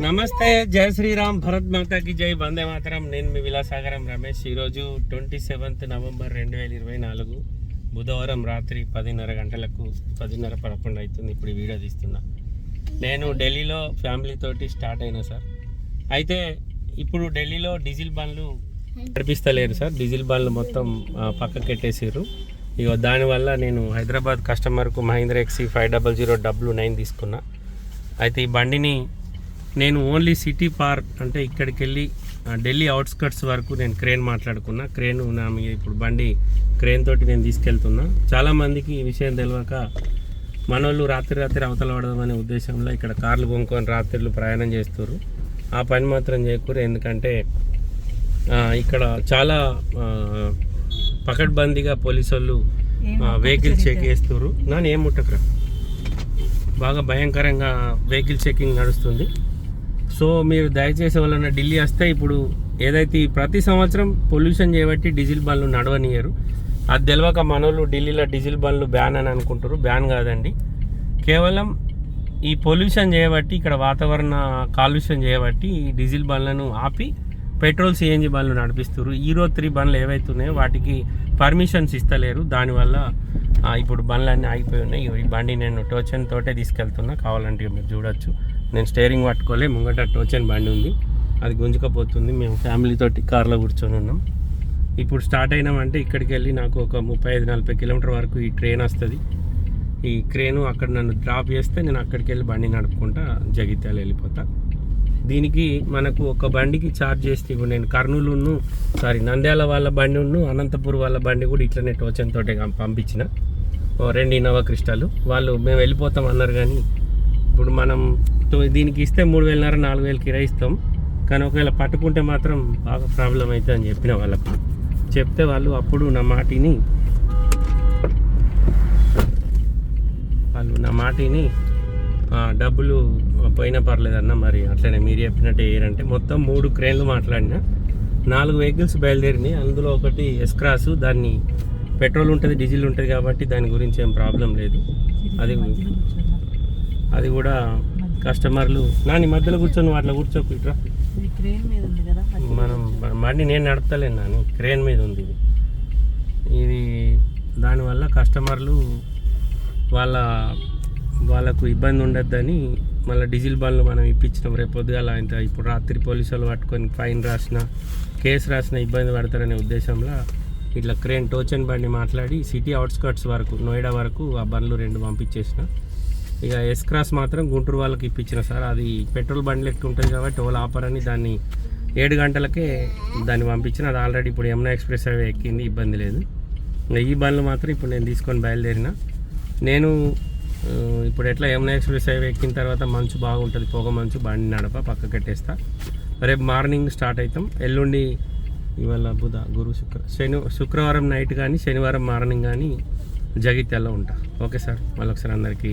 నమస్తే జయ శ్రీరామ్ భరత్ మాతాకి జై వందే మాతరం. నేను మీ విలాసాగరం రమేష్. ఈరోజు ట్వంటీ సెవెంత్ నవంబర్ రెండు వేల ఇరవై నాలుగు బుధవారం రాత్రి పదిన్నర గంటలకు పదిన్నర పదకొండు అవుతుంది. ఇప్పుడు వీడియో తీస్తున్నా. నేను ఢిల్లీలో ఫ్యామిలీతోటి స్టార్ట్ అయినా సార్. అయితే ఇప్పుడు ఢిల్లీలో డీజిల్ బండ్లు నడిపిస్తలేరు సార్. డీజిల్ బండ్లు మొత్తం పక్కకు పక్కకెట్టేసారు ఇగో దానివల్ల నేను హైదరాబాద్ కస్టమర్కు Mahindra ఎక్సీ five double zero W nine తీసుకున్నా. అయితే ఈ బండిని నేను ఓన్లీ సిటీ పార్క్ అంటే ఇక్కడికి వెళ్ళి ఢిల్లీ అవుట్స్కట్స్ వరకు నేను క్రేన్ మాట్లాడుకున్నా. క్రేన్ నా మీద ఇప్పుడు బండి క్రేన్ తోటి నేను తీసుకెళ్తున్నా. చాలామందికి ఈ విషయం తెలియక మనోళ్ళు రాత్రి రాత్రి అవతల పడదాం అనే ఉద్దేశంలో ఇక్కడ కార్లు కొనుక్కొని రాత్రులు ప్రయాణం చేస్తారు ఆ పని మాత్రం చేయకూరు. ఎందుకంటే ఇక్కడ చాలా పకడ్బందీగా పోలీసు వాళ్ళు వెహికల్ చెక్ చేస్తారు నన్ను ఏం ముట్టకరా? బాగా భయంకరంగా వెహికల్ చెకింగ్ నడుస్తుంది. సో మీరు దయచేసి వాళ్ళన్న ఢిల్లీ వస్తే ఇప్పుడు ఏదైతే ప్రతి సంవత్సరం పొల్యూషన్ చేయబట్టి డీజిల్ బండ్లు నడవనియరు. అది తెలియక మనోళ్ళు ఢిల్లీలో డీజిల్ బండ్లు బ్యాన్ అని అనుకుంటారు బ్యాన్ కాదండి. కేవలం ఈ పొల్యూషన్ చేయబట్టి ఇక్కడ వాతావరణ కాలుష్యం చేయబట్టి ఈ డీజిల్ బండ్లను ఆపి పెట్రోల్ సిఎన్జి బండ్లు నడిపిస్తారు ఈరో త్రీ బండ్లు ఏవైతున్నాయో వాటికి పర్మిషన్స్ ఇస్తలేరు. దానివల్ల ఇప్పుడు బండ్లన్నీ ఆగిపోయి ఉన్నాయి. ఈ బండి నేను టోచన్ తోటే తీసుకెళ్తున్నా. కావాలంటే మీరు చూడొచ్చు. నేను స్టేరింగ్ పట్టుకోలే ముంగట టోచెన్ బండి ఉంది. అది గుంజుకపోతుంది మేము ఫ్యామిలీతో కార్లో కూర్చొని ఉన్నాం. ఇప్పుడు స్టార్ట్ అయినామంటే ఇక్కడికి వెళ్ళి నాకు ఒక ముప్పై ఐదు నలభై కిలోమీటర్ వరకు ఈ ట్రైన్ వస్తుంది. ఈ క్రేను అక్కడ నన్ను డ్రాప్ చేస్తే నేను అక్కడికి వెళ్ళి బండి నడుపుకుంటా జగిత్యాల వెళ్ళిపోతా. దీనికి మనకు ఒక బండికి ఛార్జ్ చేస్తే ఇప్పుడు నేను కర్నూలును సారీ నంద్యాల వాళ్ళ బండి ఉన్ను అనంతపూర్ వాళ్ళ బండి కూడా ఇట్లనే టోచన్ తోటే పంపించిన. ఓ రెండు ఇన్నోవా క్రిస్టాలు. వాళ్ళు మేము వెళ్ళిపోతాం అన్నారు కానీ ఇప్పుడు మనం దీనికి ఇస్తే మూడు వేలన్నర నాలుగు వేలు కిరాయి ఇస్తాం. కానీ ఒకవేళ పట్టుకుంటే మాత్రం బాగా ప్రాబ్లం అవుతుంది అని చెప్పిన వాళ్ళకు. చెప్తే వాళ్ళు అప్పుడు నా మాటిని వాళ్ళు నా మాటిని డబ్బులు పోయినా పర్లేదన్న మరి అట్లనే మీరు చెప్పినట్టు వేయరంటే మొత్తం మూడు క్రేన్లు మాట్లాడిన. నాలుగు వెహికల్స్ బయలుదేరినాయి. అందులో ఒకటి ఎస్క్రాస్ దాన్ని పెట్రోల్ ఉంటుంది డీజిల్ ఉంటుంది కాబట్టి దాని గురించి ఏం ప్రాబ్లం లేదు. అది అది కూడా కస్టమర్లు నా నీ మధ్యలో కూర్చొని నువ్వు అట్లా కూర్చోకు ఇట్రా. మనం బండి నేను నడపలేను నాని క్రేన్ మీద ఉంది ఇది. ఇది దానివల్ల కస్టమర్లు వాళ్ళ వాళ్ళకు ఇబ్బంది ఉండొద్దని మళ్ళీ డీజిల్ బండ్లు మనం ఇప్పించినాం రేపు పొద్దుగాల. ఇంత ఇప్పుడు రాత్రి పోలీసు వాళ్ళు పట్టుకొని ఫైన్ రాసిన కేసు రాసిన ఇబ్బంది పడతారనే ఉద్దేశంలో ఇట్లా క్రేన్ టోచెన్ బండి మాట్లాడి సిటీ అవుట్స్కట్స్ వరకు నోయిడా వరకు ఆ బండ్లు రెండు పంపించేసిన. ఇక ఎస్ క్రాస్ మాత్రం గుంటూరు వాళ్ళకి ఇప్పించిన సార్. అది పెట్రోల్ బండి లెక్క ఉంటుంది కాబట్టి ఆఫర్ అని దాన్ని ఏడు గంటలకే దాన్ని పంపించిన. అది ఆల్రెడీ ఇప్పుడు యమునా ఎక్స్ప్రెస్ హైవే ఎక్కింది ఇబ్బంది లేదు. ఇంకా ఈ బండ్లు మాత్రం ఇప్పుడు నేను తీసుకొని బయలుదేరిన. నేను ఇప్పుడు ఎట్లా యమునా ఎక్స్ప్రెస్ హైవే ఎక్కిన తర్వాత మంచు బాగుంటుంది పొగ మంచు బండి నడప పక్క కట్టేస్తా. రేపు మార్నింగ్ స్టార్ట్ అవుతాం ఎల్లుండి ఇవాళ బుధ గురు శుక్ర శని శుక్రవారం నైట్ కానీ శనివారం మార్నింగ్ కానీ జగిత్యాల్లో ఉంటా. Okay sir. మళ్ళొకసారి అందరికీ